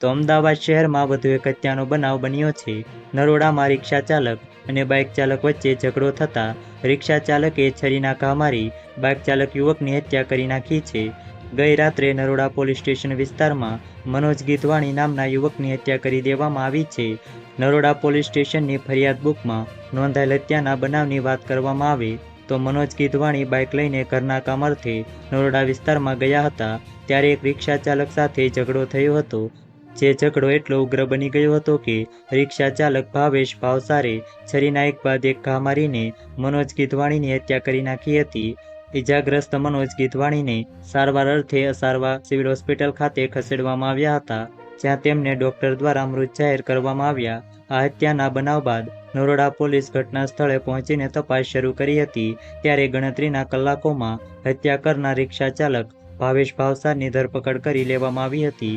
તો અમદાવાદ શહેરમાં વધુ એક હત્યાનો બનાવ બન્યો છે. નરોડામાં રિક્ષા ચાલક અને બાઇક ચાલક વચ્ચે ઝઘડો થતાં રિક્ષા ચાલકે છરીના ઘા મારી બાઇક ચાલક યુવકની હત્યા કરી નાખી છે. ગઈ રાત્રે નરોડા પોલીસ સ્ટેશન વિસ્તારમાં મનોજ ગીતવાણી નામના યુવકની હત્યા કરી દેવામાં આવી છે. નરોડા પોલીસ સ્ટેશનની ફરિયાદ બુકમાં નોંધાયેલ હત્યાના બનાવની વાત કરવામાં આવે તો મનોજ ગીધવાણી બાઇક લઈને ઘરના કામરથી નરોડા વિસ્તારમાં ગયા હતા. ત્યારે એક રિક્ષા ચાલક સાથે ઝઘડો થયો હતો. જે ઝઘડો એટલો ઉગ્ર બની ગયો હતો કે રિક્ષા ચાલક ભાવેશ ભાવસારે છરીના એક બાદ એક ઘા મારીને મનોજ ગીધવાણીની હત્યા કરી નાખી હતી. ઇજાગ્રસ્ત મનોજ ગીધવાણીને સારવાર અર્થે અસારવા સિવિલ હોસ્પિટલ ખાતે ખસેડવામાં આવ્યા હતા, જ્યાં તેમને ડોક્ટર દ્વારા મૃત જાહેર કરવામાં આવ્યા. આ હત્યાના બનાવ બાદ નરોડા પોલીસ ઘટના સ્થળે પહોંચીને તપાસ શરૂ કરી હતી, ત્યારે ગણતરીના કલાકોમાં હત્યા કરનાર રિક્ષા ચાલક ભાવેશ ભાવસારની ધરપકડ કરી લેવામાં આવી હતી.